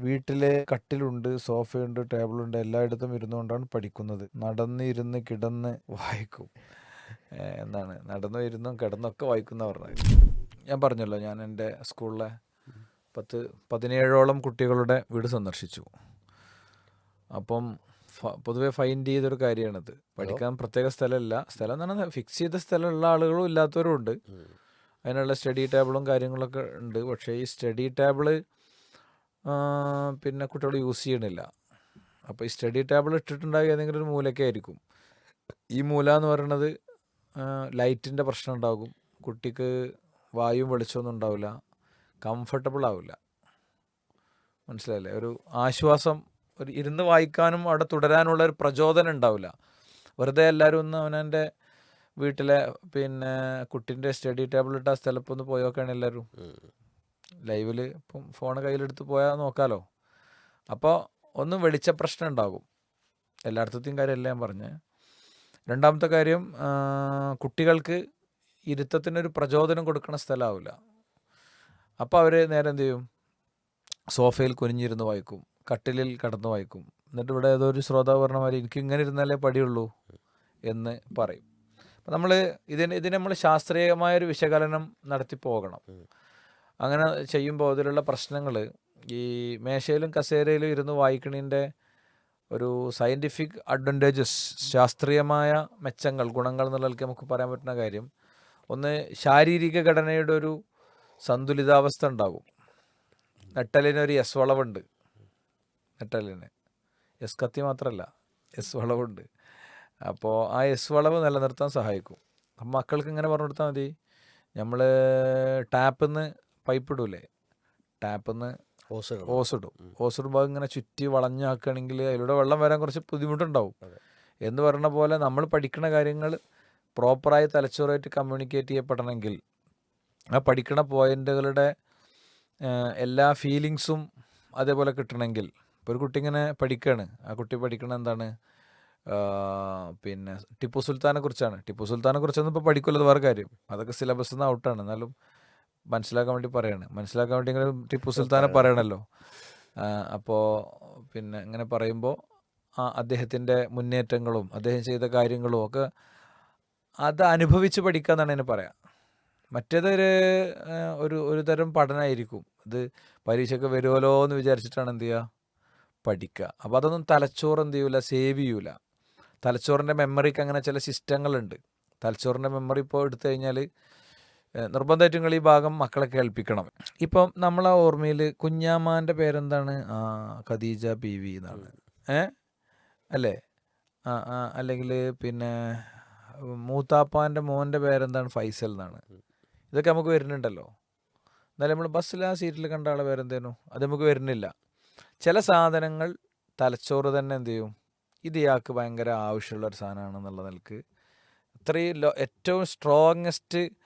വീട്ടിലെ കട്ടിലുണ്ട് സോഫയുണ്ട് ടേബിളുണ്ട് എല്ലായിടത്തും ഇരുന്നുകൊണ്ടാണ് പഠിക്കുന്നത്. നടന്ന് ഇരുന്ന് കിടന്ന് വായിക്കും. എന്നാണ്. നടന്നും ഇരുന്നും കിടന്നൊക്കെ വായിക്കുന്ന പറഞ്ഞത് ഞാൻ പറഞ്ഞല്ലോ ഞാൻ എന്റെ സ്കൂളിലെ പത്ത് പതിനേഴോളം കുട്ടികളുടെ വീട് സന്ദർശിച്ചു. അപ്പം പൊതുവെ ഫൈൻഡ് ചെയ്തൊരു കാര്യമാണിത്. പഠിക്കാൻ പ്രത്യേക സ്ഥലമില്ല. സ്ഥലം എന്ന് പറഞ്ഞാൽ ഫിക്സ് ചെയ്ത സ്ഥലമുള്ള ആളുകളും ഇല്ലാത്തവരും ഉണ്ട്. അതിനുള്ള സ്റ്റഡി ടേബിളും കാര്യങ്ങളൊക്കെ ഉണ്ട്. പക്ഷേ ഈ സ്റ്റഡി ടേബിൾ പിന്നെ കുട്ടികൾ യൂസ് ചെയ്യണില്ല. അപ്പോൾ ഈ സ്റ്റഡി ടേബിൾ ഇട്ടിട്ടുണ്ടാകുക ഏതെങ്കിലും ഒരു മൂലയൊക്കെ ആയിരിക്കും. ഈ മൂല എന്ന് പറയുന്നത് ലൈറ്റിന്റെ പ്രശ്നം ഉണ്ടാകും. കുട്ടിക്ക് വായും വെളിച്ചമൊന്നും ഉണ്ടാവില്ല. കംഫർട്ടബിൾ ആവില്ല. മനസ്സിലായില്ലേ? ഒരു ആശ്വാസം ഒരു ഇരുന്ന് വായിക്കാനും അവിടെ തുടരാനുള്ള ഒരു പ്രചോദനം ഉണ്ടാവില്ല. വെറുതെ എല്ലാവരും ഒന്ന് അവനെന്റെ വീട്ടിലെ പിന്നെ കുട്ടീന്റെ സ്റ്റഡി ടേബിൾ ഇട്ട സ്ഥലപ്പൊന്ന് പോയോക്കാണ് എല്ലാവരും. ലൈവിൽ ഇപ്പം ഫോൺ കയ്യിലെടുത്ത് പോയാൽ നോക്കാമല്ലോ അപ്പോൾ ഒന്ന് വെളിച്ച പ്രശ്നം ഉണ്ടാകും. എല്ലായിടത്തെയും കാര്യമല്ല ഞാൻ പറഞ്ഞ്. രണ്ടാമത്തെ കാര്യം കുട്ടികൾക്ക് ഇരുത്തത്തിനൊരു പ്രചോദനം കൊടുക്കുന്ന സ്ഥലമാവില്ല. അപ്പോൾ അവർ നേരെ എന്ത് ചെയ്യും? സോഫയിൽ കുനിഞ്ഞിരുന്ന് വായിക്കും. കട്ടിലിൽ കിടന്ന് വായിക്കും. എന്നിട്ട് ഇവിടെ ഏതോ ഒരു ശ്രോതാവ് പറഞ്ഞ എനിക്ക് ഇങ്ങനെ ഇരുന്നാലേ പടിയുള്ളൂ എന്ന് പറയും. നമ്മൾ ഇതിന് ഇതിന് നമ്മൾ ശാസ്ത്രീയമായൊരു വിശകലനം നടത്തി പോകണം. അങ്ങനെ ചെയ്യുമ്പോൾ അതിലുള്ള പ്രശ്നങ്ങൾ ഈ മേശയിലും കസേരയിലും ഇരുന്ന് വായിക്കണിന്റെ ഒരു സയന്റിഫിക് അഡ്വാന്റേജസ് ശാസ്ത്രീയമായ മെച്ചങ്ങൾ ഗുണങ്ങൾ എന്നുള്ളതൊക്കെ നമുക്ക് പറയാൻ പറ്റുന്ന കാര്യം. ഒന്ന് ശാരീരിക ഘടനയുടെ ഒരു സന്തുലിതാവസ്ഥ ഉണ്ടാകും നെട്ടലിന് ഒരു എസ് വളവുണ്ട്. നെട്ടലിന്. എസ് കത്തി മാത്രമല്ല എസ് വളവുണ്ട്. അപ്പോൾ ആ എസ് വളവ് നിലനിർത്താൻ സഹായിക്കും. അപ്പം മക്കൾക്ക് ഇങ്ങനെ പറഞ്ഞു കൊടുത്താൽ മതി. നമ്മൾ ടാപ്പിൽ നിന്ന് പൈപ്പ് ഇടൂലേ ടാപ്പിൽ നിന്ന് ഓസ് ഇടും ഓസ് ഇടുമ്പോൾ ഇങ്ങനെ ചുറ്റി വളഞ്ഞാക്കുകയാണെങ്കിൽ അതിലൂടെ വെള്ളം വരാൻ കുറച്ച് ബുദ്ധിമുട്ടുണ്ടാവും. എന്ന് പറഞ്ഞ പോലെ നമ്മൾ പഠിക്കുന്ന കാര്യങ്ങൾ പ്രോപ്പറായി തലച്ചോറായിട്ട് കമ്മ്യൂണിക്കേറ്റ് ചെയ്യപ്പെടണമെങ്കിൽ ആ പഠിക്കുന്ന പോയിന്റുകളുടെ എല്ലാ ഫീലിങ്സും അതേപോലെ കിട്ടണമെങ്കിൽ ഇപ്പോൾ ഒരു കുട്ടി ഇങ്ങനെ പഠിക്കുകയാണ് ആ കുട്ടി പഠിക്കണ എന്താണ്? പിന്നെ ടിപ്പു സുൽത്താനെ കുറിച്ചാണ്. ടിപ്പു സുൽത്താനെ കുറിച്ചൊന്നും ഇപ്പോൾ പഠിക്കില്ല വേറെ കാര്യം. അതൊക്കെ സിലബസ് നിന്ന് ഔട്ടാണ് എന്നാലും മനസ്സിലാക്കാൻ വേണ്ടി പറയാണ്. മനസ്സിലാക്കാൻ വേണ്ടി ഇങ്ങനെ ടിപ്പു സുൽത്താനെ പറയണല്ലോ. അപ്പോൾ പിന്നെ ഇങ്ങനെ പറയുമ്പോൾ ആ അദ്ദേഹത്തിന്റെ മുന്നേറ്റങ്ങളും അദ്ദേഹം ചെയ്ത കാര്യങ്ങളും ഒക്കെ അത് അനുഭവിച്ച് പഠിക്കുക എന്നാണ് അതിന് പറയാം. മറ്റേതൊരു ഒരു ഒരു തരം പഠനമായിരിക്കും ഇത് പരീക്ഷയ്ക്ക് വരുമല്ലോ എന്ന് വിചാരിച്ചിട്ടാണ് എന്ത് ചെയ്യുക? പഠിക്കുക. അപ്പോൾ അതൊന്നും തലച്ചോറ് എന്ത് ചെയ്യൂല സേവ് ചെയ്യൂല. തലച്ചോറിന്റെ മെമ്മറിക്ക് അങ്ങനെ ചില സിസ്റ്റങ്ങളുണ്ട്. തലച്ചോറിന്റെ മെമ്മറി ഇപ്പോൾ എടുത്തു കഴിഞ്ഞാൽ നിർബന്ധമായിട്ടും നിങ്ങൾ ഈ ഭാഗം മക്കളെ കേൾപ്പിക്കണം. ഇപ്പം നമ്മളെ ഓർമ്മയിൽ കുഞ്ഞാമ്മാന്റെ പേരെന്താണ്? ആ ഖദീജ പി വി എന്നാണ്. ഏ? അല്ലേ? ആ ആ അല്ലെങ്കിൽ പിന്നെ മൂത്താപ്പാന്റെ മോന്റെ പേരെന്താണ്? ഫൈസൽ എന്നാണ്. ഇതൊക്കെ നമുക്ക് വരുന്നുണ്ടല്ലോ. എന്നാലും നമ്മൾ ബസ്സിൽ ആ സീറ്റിൽ കണ്ട ആളെ പേരെന്തേനു? അത് നമുക്ക് വരുന്നില്ല. ചില സാധനങ്ങൾ തലച്ചോറ് തന്നെ എന്ത് ചെയ്യും? ഇത് ഇയാൾക്ക് ഭയങ്കര ആവശ്യമുള്ള ഒരു സാധനമാണെന്നുള്ള നിലയ്ക്ക് ഇത്രയും ഏറ്റവും സ്ട്രോങ്ങസ്റ്റ്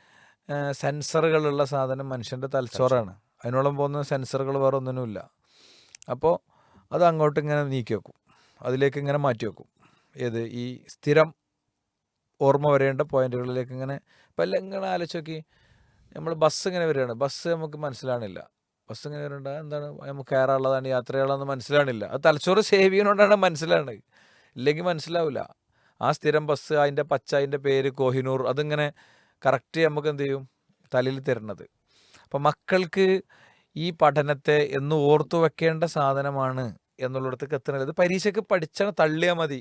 സെൻസറുകളുള്ള സാധനം മനുഷ്യന്റെ തലച്ചോറാണ്. അതിനോളം പോകുന്ന സെൻസറുകൾ വേറെ ഒന്നിനുമില്ല. അപ്പോൾ അത് അങ്ങോട്ട് ഇങ്ങനെ നീക്കി വെക്കും. അതിലേക്ക് ഇങ്ങനെ മാറ്റി വെക്കും. ഏത്? ഈ സ്ഥിരം ഓർമ്മ വരേണ്ട പോയിന്റുകളിലേക്ക് ഇങ്ങനെ ഇപ്പം എല്ലാം ഇങ്ങനെ ആലോചിച്ച് നോക്കി. നമ്മൾ ബസ് ഇങ്ങനെ വരികയാണ്. ബസ് നമുക്ക് മനസ്സിലാണില്ല ബസ് ഇങ്ങനെ വരേണ്ട എന്താണ്? നമുക്ക് കയറാനുള്ളതാണ് യാത്രയുള്ളതെന്ന് മനസ്സിലാണില്ല അത് തലച്ചോറ് സേവ് ചെയ്യുന്നതുകൊണ്ടാണ് മനസ്സിലാണത് ഇല്ലെങ്കിൽ മനസ്സിലാവില്ല ആ സ്ഥിരം ബസ് അതിന്റെ പച്ച അതിന്റെ പേര് കോഹിനൂർ അതിങ്ങനെ കറക്റ്റ് നമുക്ക് എന്ത് ചെയ്യും? തലയിൽ തരുന്നത്. അപ്പം മക്കൾക്ക് ഈ പഠനത്തെ എന്ന് ഓർത്തു വെക്കേണ്ട സാധനമാണ് എന്നുള്ളിടത്തേക്ക് എത്തുന്നത് ഇത് പരീക്ഷയ്ക്ക് പഠിച്ചാൽ തള്ളിയാൽ മതി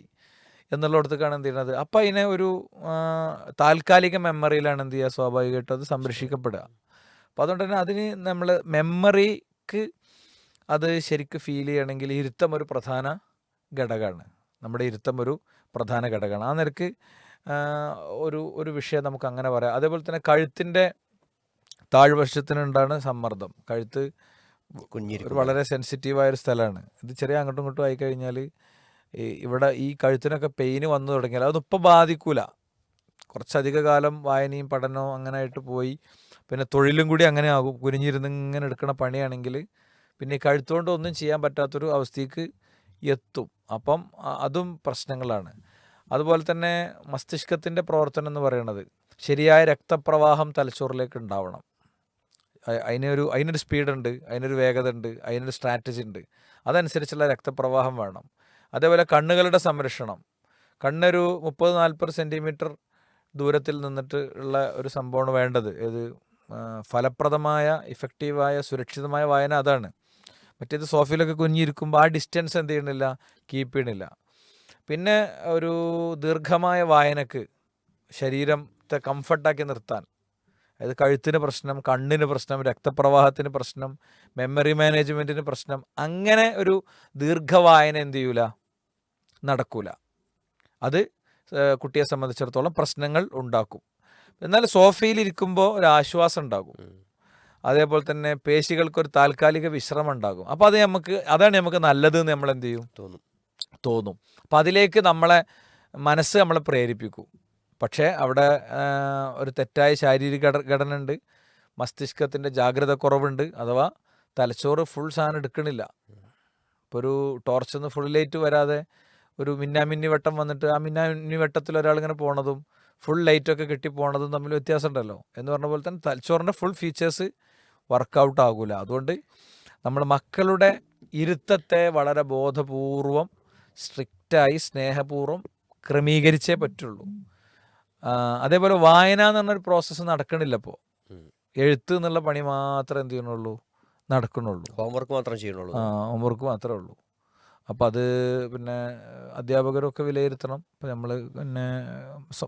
എന്നുള്ളിടത്തേക്കാണ് എന്ത് ചെയ്യുന്നത് അപ്പം അതിനെ ഒരു താൽക്കാലിക മെമ്മറിയിലാണ് എന്ത് ചെയ്യുക? സ്വാഭാവികമായിട്ടും അത് സംരക്ഷിക്കപ്പെടുക. അപ്പോൾ അതുകൊണ്ട് തന്നെ അതിന് നമ്മൾ മെമ്മറിക്ക് അത് ശരിക്കും ഫീൽ ചെയ്യണമെങ്കിൽ ഇരുത്തം ഒരു പ്രധാന ഘടകമാണ്. നമ്മുടെ ഇരുത്തം ഒരു പ്രധാന ഘടകമാണ്. ആ നിരക്ക് ഒരു ഒരു വിഷയം നമുക്ക് അങ്ങനെ പറയാം. അതേപോലെ തന്നെ കഴുത്തിന്റെ താഴ്വശത്തിനുണ്ടാണ് സമ്മർദ്ദം. കഴുത്ത് ഒരു വളരെ സെൻസിറ്റീവായ ഒരു സ്ഥലമാണ്. ഇത് ചെറിയ അങ്ങോട്ടും ഇങ്ങോട്ടും ആയി കഴിഞ്ഞാൽ ഇവിടെ ഈ കഴുത്തിനൊക്കെ പെയിന് വന്നു തുടങ്ങിയാൽ അതൊന്നും ഇപ്പം ബാധിക്കൂല. കുറച്ചധിക കാലം വായനയും പഠനവും അങ്ങനെ ആയിട്ട് പോയി പിന്നെ തൊഴിലും കൂടി അങ്ങനെ ആകും. കുനിഞ്ഞിരുന്ന് ഇങ്ങനെ എടുക്കണ പണിയാണെങ്കിൽ പിന്നെ കഴുത്തുകൊണ്ട് ഒന്നും ചെയ്യാൻ പറ്റാത്തൊരു അവസ്ഥയ്ക്ക് എത്തും. അപ്പം അതും പ്രശ്നങ്ങളാണ്. അതുപോലെ തന്നെ മസ്തിഷ്കത്തിന്റെ പ്രവർത്തനം എന്ന് പറയുന്നത് ശരിയായ രക്തപ്രവാഹം തലച്ചോറിലേക്ക് ഉണ്ടാവണം. അതിനൊരു അതിനൊരു സ്പീഡുണ്ട് അതിനൊരു വേഗത ഉണ്ട് അതിനൊരു സ്ട്രാറ്റജി ഉണ്ട്. അതനുസരിച്ചുള്ള രക്തപ്രവാഹം വേണം. അതേപോലെ കണ്ണുകളുടെ സംരക്ഷണം. കണ്ണൊരു മുപ്പത് നാൽപ്പത് സെന്റിമീറ്റർ ദൂരത്തിൽ നിന്നിട്ട് ഉള്ള ഒരു സംഭവമാണ് വേണ്ടത്. ഇത് ഫലപ്രദമായ ഇഫക്റ്റീവായ സുരക്ഷിതമായ വായന അതാണ്. മറ്റേത് സോഫയിലൊക്കെ കുഞ്ഞിരിക്കുമ്പോൾ ആ ഡിസ്റ്റൻസ് എന്ത് ചെയ്യണില്ല? കീപ്പ് ചെയ്യണില്ല. പിന്നെ ഒരു ദീർഘമായ വായനക്ക് ശരീരത്തെ കംഫർട്ടാക്കി നിർത്താൻ. അതായത് കഴുത്തിന് പ്രശ്നം കണ്ണിന് പ്രശ്നം രക്തപ്രവാഹത്തിന് പ്രശ്നം മെമ്മറി മാനേജ്മെന്റിന് പ്രശ്നം അങ്ങനെ ഒരു ദീർഘവായന എന്ത് ചെയ്യൂല? നടക്കൂല. അത് കുട്ടിയെ സംബന്ധിച്ചിടത്തോളം പ്രശ്നങ്ങൾ ഉണ്ടാക്കും. എന്നാൽ സോഫയിൽ ഇരിക്കുമ്പോൾ ഒരു ആശ്വാസം ഉണ്ടാകും. അതേപോലെ തന്നെ പേശികൾക്കൊരു താൽക്കാലിക വിശ്രമം ഉണ്ടാകും. അപ്പോൾ അത് നമുക്ക് അതാണ് നമുക്ക് നല്ലത് എന്ന് നമ്മൾ എന്ത് ചെയ്യും? തോന്നും. തോന്നും. അപ്പം അതിലേക്ക് നമ്മളെ മനസ്സ് നമ്മളെ പ്രേരിപ്പിക്കും. പക്ഷേ അവിടെ ഒരു തെറ്റായ ശാരീരിക ഘട- ഘടന ഉണ്ട് മസ്തിഷ്കത്തിന്റെ ജാഗ്രത കുറവുണ്ട് അഥവാ തലച്ചോറ് ഫുൾ സാധനം എടുക്കണില്ല. ഇപ്പോൾ ഒരു ടോർച്ചിൽ നിന്ന് ഫുൾ ലൈറ്റ് വരാതെ ഒരു മിന്നാമിന്നി വട്ടം വന്നിട്ട് ആ മിന്നാമിന്നി വട്ടത്തിൽ ഒരാൾ ഇങ്ങനെ പോണതും ഫുൾ ലൈറ്റൊക്കെ കിട്ടി പോണതും തമ്മിൽ വ്യത്യാസം ഉണ്ടല്ലോ എന്ന് പറഞ്ഞ പോലെ തന്നെ തലച്ചോറിന്റെ ഫുൾ ഫീച്ചേഴ്സ് വർക്കൗട്ട് ആകൂല. അതുകൊണ്ട് നമ്മൾ മക്കളുടെ ഇരുത്തത്തെ വളരെ ബോധപൂർവം സ്ട്രിക്റ്റായി സ്നേഹപൂർവം ക്രമീകരിച്ചേ പറ്റുള്ളൂ. അതേപോലെ വായന എന്ന് പറഞ്ഞൊരു പ്രോസസ്സ് നടക്കണില്ല ഇപ്പോൾ. എഴുത്ത് എന്നുള്ള പണി മാത്രം എന്ത് ചെയ്യണുള്ളൂ? നടക്കണുള്ളൂ. ഹോംവർക്ക് മാത്രം ചെയ്യണുള്ളൂ. ആ ഹോംവർക്ക് മാത്രമേ ഉള്ളൂ. അപ്പോൾ അത് പിന്നെ അധ്യാപകരൊക്കെ വിലയിരുത്തണം. ഇപ്പം നമ്മൾ പിന്നെ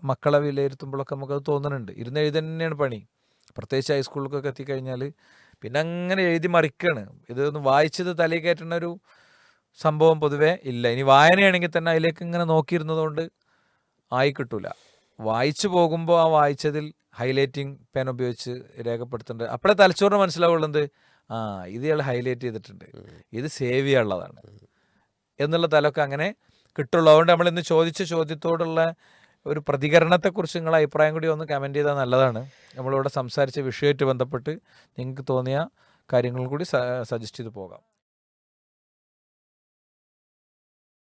മക്കളെ വിലയിരുത്തുമ്പോഴൊക്കെ നമുക്കത് തോന്നുന്നുണ്ട് ഇരുന്ന് എഴുതി തന്നെയാണ് പണി. പ്രത്യേകിച്ച് ഹൈസ്കൂളിലൊക്കെ എത്തിക്കഴിഞ്ഞാൽ പിന്നെ അങ്ങനെ എഴുതി മറിക്കാണ്. ഇതൊന്ന് വായിച്ചത് തലയിൽ കയറ്റുന്ന ഒരു സംഭവം പൊതുവേ ഇല്ല. ഇനി വായനയാണെങ്കിൽ തന്നെ അതിലേക്ക് ഇങ്ങനെ നോക്കിയിരുന്നതുകൊണ്ട് ആയി കിട്ടൂല വായിച്ചു പോകുമ്പോൾ ആ വായിച്ചതിൽ ഹൈലൈറ്റിംഗ് പെൻ ഉപയോഗിച്ച് രേഖപ്പെടുത്തേണ്ടത് അപ്പോഴേ തലച്ചോറിന് മനസ്സിലാവുള്ളത് ആ ഇത് ഇയാൾ ഹൈലൈറ്റ് ചെയ്തിട്ടുണ്ട്. ഇത് സേവ് ചെയ്യാനുള്ളതാണ് എന്നുള്ള തലമൊക്കെ അങ്ങനെ കിട്ടുള്ളൂ. അതുകൊണ്ട് നമ്മൾ ഇന്ന് ചോദിച്ച ചോദ്യത്തോടുള്ള ഒരു പ്രതികരണത്തെക്കുറിച്ച് നിങ്ങൾ അഭിപ്രായം കൂടി ഒന്ന് കമന്റ് ചെയ്താൽ നല്ലതാണ്. നമ്മളിവിടെ സംസാരിച്ച വിഷയമായിട്ട് ബന്ധപ്പെട്ട് നിങ്ങൾക്ക് തോന്നിയ കാര്യങ്ങൾ കൂടി സജസ്റ്റ് ചെയ്ത് പോകാം.